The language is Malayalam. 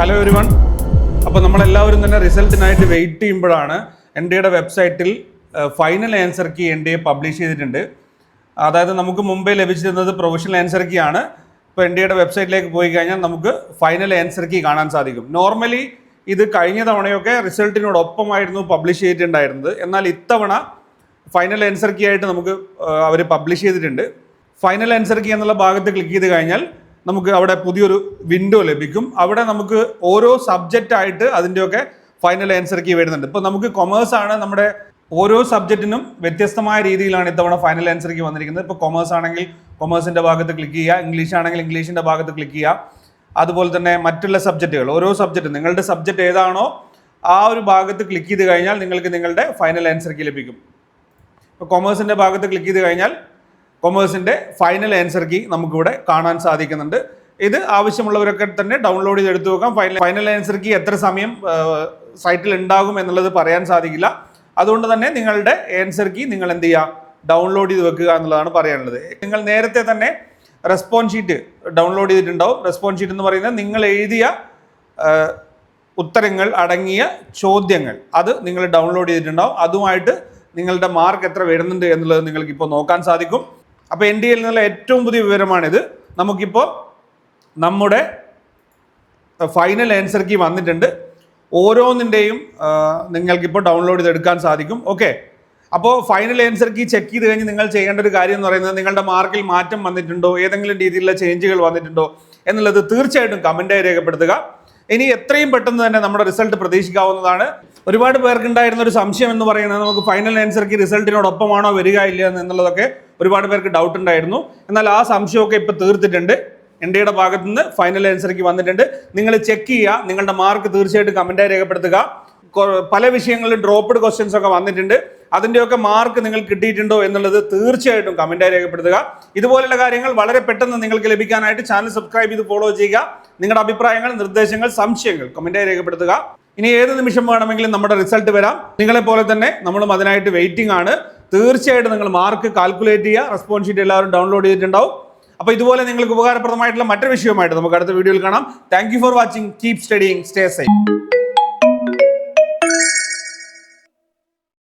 ഹലോ എവരി വൺ അപ്പോൾ നമ്മളെല്ലാവരും തന്നെ റിസൾട്ടിനായിട്ട് വെയിറ്റ് ചെയ്യുമ്പോഴാണ് എൻ ഡി എയുടെ വെബ്സൈറ്റിൽ final answer key N D A publish ചെയ്തിട്ടുണ്ട്. അതായത് നമുക്ക് മുമ്പേ ലഭിച്ചിരുന്നത് പ്രൊഫഷണൽ ആൻസർ കീ ആണ്. ഇപ്പോൾ എൻ ഡി എയുടെ വെബ്സൈറ്റിലേക്ക് പോയി കഴിഞ്ഞാൽ നമുക്ക് ഫൈനൽ ആൻസർ കീ കാണാൻ സാധിക്കും. നോർമലി ഇത് കഴിഞ്ഞ തവണയൊക്കെ റിസൾട്ടിനോടൊപ്പമായിരുന്നു പബ്ലിഷ് ചെയ്തിട്ടുണ്ടായിരുന്നത്. എന്നാൽ ഇത്തവണ ഫൈനൽ ആൻസർ കീ ആയിട്ട് നമുക്ക് അവർ പബ്ലിഷ് ചെയ്തിട്ടുണ്ട്. ഫൈനൽ ആൻസർ കീ എന്നുള്ള ഭാഗത്ത് ക്ലിക്ക് ചെയ്ത് കഴിഞ്ഞാൽ നമുക്ക് അവിടെ പുതിയൊരു വിൻഡോ ലഭിക്കും. അവിടെ നമുക്ക് ഓരോ സബ്ജക്റ്റ് ആയിട്ട് അതിന്റെയൊക്കെ ഫൈനൽ ആൻസർ കീ വരുന്നുണ്ട്. ഇപ്പോൾ നമുക്ക് കൊമേഴ്സ് ആണ് നമ്മുടെ ഓരോ സബ്ജക്റ്റിനും വ്യത്യസ്തമായ രീതിയിലാണ് ഇത്തവണ ഫൈനൽ ആൻസർ കീ വന്നിരിക്കുന്നത്. ഇപ്പോൾ കൊമേഴ്സ് ആണെങ്കിൽ കൊമേഴ്സിന്റെ ഭാഗത്ത് ക്ലിക്ക് ചെയ്യുക ഇംഗ്ലീഷ് ആണെങ്കിൽ ഇംഗ്ലീഷിന്റെ ഭാഗത്ത് ക്ലിക്ക് ചെയ്യുക. അതുപോലെ തന്നെ മറ്റുള്ള സബ്ജക്റ്റുകൾ ഓരോ സബ്ജക്റ്റ് നിങ്ങളുടെ സബ്ജക്റ്റ് ഏതാണോ ആ ഒരു ഭാഗത്ത് ക്ലിക്ക് ചെയ്ത് കഴിഞ്ഞാൽ നിങ്ങൾക്ക് നിങ്ങളുടെ ഫൈനൽ ആൻസർ കീ ലഭിക്കും. ഇപ്പോൾ കൊമേഴ്സിന്റെ ഭാഗത്ത് ക്ലിക്ക് ചെയ്ത് കഴിഞ്ഞാൽ കൊമേഴ്സിന്റെ ഫൈനൽ ആൻസർ കീ നമുക്കിവിടെ കാണാൻ സാധിക്കുന്നുണ്ട്. ഇത് ആവശ്യമുള്ളവരൊക്കെ തന്നെ ഡൗൺലോഡ് ചെയ്ത് എടുത്തു വെക്കാം ഫൈനൽ ഫൈനൽ ആൻസർ കീ എത്ര സമയം സൈറ്റിൽ ഉണ്ടാകും എന്നുള്ളത് പറയാൻ സാധിക്കില്ല. അതുകൊണ്ട് തന്നെ നിങ്ങളുടെ ആൻസർ കീ നിങ്ങൾ എന്ത് ചെയ്യുക ഡൗൺലോഡ് ചെയ്ത് വെക്കുക എന്നുള്ളതാണ് പറയാനുള്ളത്. നിങ്ങൾ നേരത്തെ തന്നെ റെസ്പോൺസ് ഷീറ്റ് ഡൗൺലോഡ് ചെയ്തിട്ടുണ്ടാവും. റെസ്പോൺസ് ഷീറ്റ് എന്ന് പറയുന്നത് നിങ്ങൾ എഴുതിയ ഉത്തരങ്ങൾ അടങ്ങിയ ചോദ്യങ്ങൾ. അത് നിങ്ങൾ ഡൗൺലോഡ് ചെയ്തിട്ടുണ്ടാവും. അതുമായിട്ട് നിങ്ങളുടെ മാർക്ക് എത്ര വരുന്നുണ്ട് എന്നുള്ളത് നിങ്ങൾക്ക് ഇപ്പോൾ നോക്കാൻ സാധിക്കും. അപ്പോൾ എൻ ഡി എയിൽ നിന്നുള്ള ഏറ്റവും പുതിയ വിവരമാണിത്. നമുക്കിപ്പോൾ നമ്മുടെ ഫൈനൽ ആൻസർ കീ വന്നിട്ടുണ്ട്. ഓരോന്നിന്റെയും നിങ്ങൾക്കിപ്പോൾ ഡൗൺലോഡ് ചെയ്തെടുക്കാൻ സാധിക്കും. ഓക്കെ അപ്പോൾ ഫൈനൽ ആൻസർ കീ ചെക്ക് ചെയ്ത് കഴിഞ്ഞ് നിങ്ങൾ ചെയ്യേണ്ട ഒരു കാര്യം എന്ന് പറയുന്നത് നിങ്ങളുടെ മാർക്കിൽ മാറ്റം വന്നിട്ടുണ്ടോ? ഏതെങ്കിലും രീതിയിലുള്ള ചേഞ്ചുകൾ വന്നിട്ടുണ്ടോ? എന്നുള്ളത് തീർച്ചയായിട്ടും കമന്റായി രേഖപ്പെടുത്തുക. ഇനി എത്രയും പെട്ടെന്ന് തന്നെ നമ്മുടെ റിസൾട്ട് പ്രതീക്ഷിക്കാവുന്നതാണ്. ഒരുപാട് പേർക്ക് ഉണ്ടായിരുന്ന ഒരു സംശയം എന്ന് പറയുന്നത് നമുക്ക് ഫൈനൽ ആൻസർ കീ റിസൾട്ടിനോടൊപ്പമാണോ വരിക ഇല്ല എന്നുള്ളതൊക്കെ ഒരുപാട് പേർക്ക് ഡൗട്ട് ഉണ്ടായിരുന്നു. എന്നാൽ ആ സംശയമൊക്കെ ഇപ്പോൾ തീർത്തിട്ടുണ്ട്. എൻ ഡിയുടെ ഭാഗത്തു നിന്ന് ഫൈനൽ ആൻസർക്ക് വന്നിട്ടുണ്ട്. നിങ്ങൾ ചെക്ക് ചെയ്യുക. നിങ്ങളുടെ മാർക്ക് തീർച്ചയായിട്ടും കമന്റായി രേഖപ്പെടുത്തുക. പല വിഷയങ്ങളിലും ഡ്രോപ്പ്ഡ് ക്വസ്റ്റ്യൻസ് ഒക്കെ വന്നിട്ടുണ്ട്. അതിന്റെയൊക്കെ മാർക്ക് നിങ്ങൾ കിട്ടിയിട്ടുണ്ടോ എന്നുള്ളത് തീർച്ചയായിട്ടും കമന്റായി രേഖപ്പെടുത്തുക. ഇതുപോലുള്ള കാര്യങ്ങൾ വളരെ പെട്ടെന്ന് നിങ്ങൾക്ക് ലഭിക്കാനായിട്ട് ചാനൽ സബ്സ്ക്രൈബ് ചെയ്ത് ഫോളോ ചെയ്യുക. നിങ്ങളുടെ അഭിപ്രായങ്ങൾ നിർദ്ദേശങ്ങൾ സംശയങ്ങൾ കമന്റായി രേഖപ്പെടുത്തുക. ഇനി ഏത് നിമിഷം വേണമെങ്കിലും നമ്മുടെ റിസൾട്ട് വരാം. നിങ്ങളെ പോലെ തന്നെ നമ്മളും അതിനായിട്ട് വെയിറ്റിംഗ് ആണ്. തീർച്ചയായിട്ടും നിങ്ങൾ മാർക്ക് കാൽക്കുലേറ്റ് ചെയ്യുക റെസ്പോൺസ് ഷീറ്റ് എല്ലാവരും ഡൗൺലോഡ് ചെയ്തിട്ടുണ്ടാവും. അപ്പോൾ ഇതുപോലെ നിങ്ങൾക്ക് ഉപകാരപ്രദമായിട്ടുള്ള മറ്റൊരു വിഷയമായിട്ട് നമുക്ക് അടുത്ത വീഡിയോയിൽ കാണാം. Thank for watching keep studying stay safe